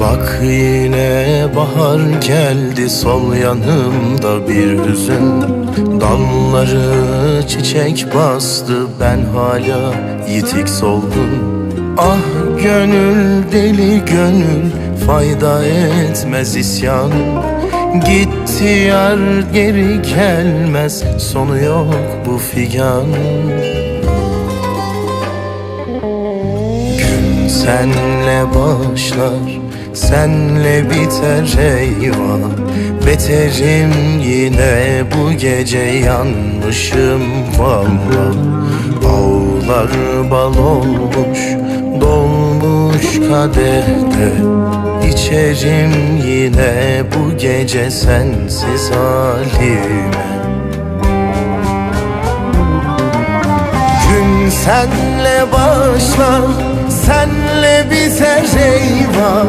Bak yine bahar geldi sol yanımda bir hüzün. Dalları çiçek bastı ben hala yitik solgun. Ah gönül deli gönül fayda etmez isyan. Gitti yar geri gelmez sonu yok bu figan senle başlar, senle biter eyvah. Beterim yine bu gece yanmışım valla. Ağlar bal olmuş, dolmuş kadehte İçerim yine bu gece sensiz halime. Gün senle başlar, senle biter eyvah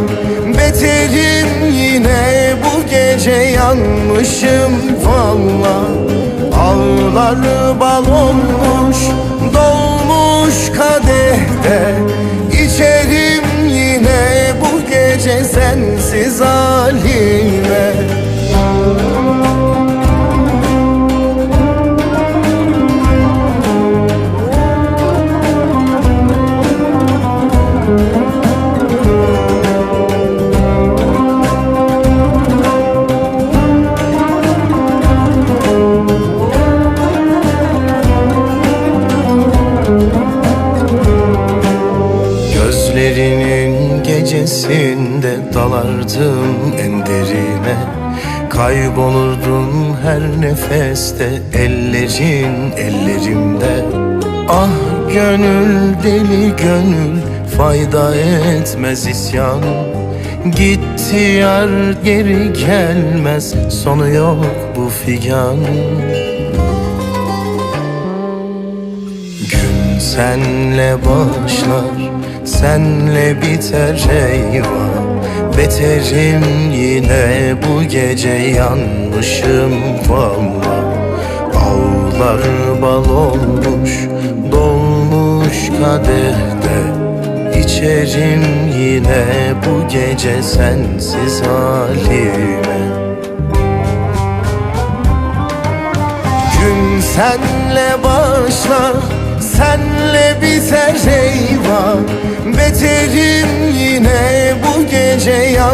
Beterim yine bu gece yanmışım valla. Ağlar bal olmuş, dolmuş kadehte. İçerim yine bu gece sensiz halime Gözlerinin gecesinde dalardım en derine. Kaybolurdum her nefeste ellerin ellerimde. Ah gönül deli gönül fayda etmez isyan Gitti yar geri gelmez sonu yok bu figan Gün senle başlar, senle biter eyvah Beterim yine bu gece. Yanmışım valla Ağlar bal olmuş, dolmuş kadehte İçerim yine bu gece sensiz halime. Gün senle başlar,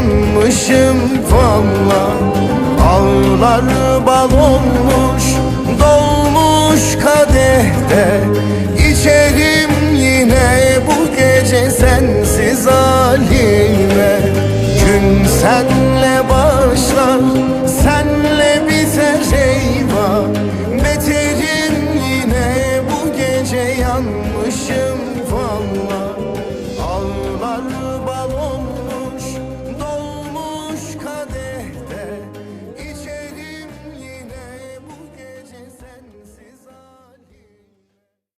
yanmışım valla. Ağlar bal olmuş, dolmuş kadehte. İçerim yine bu gece sensiz halime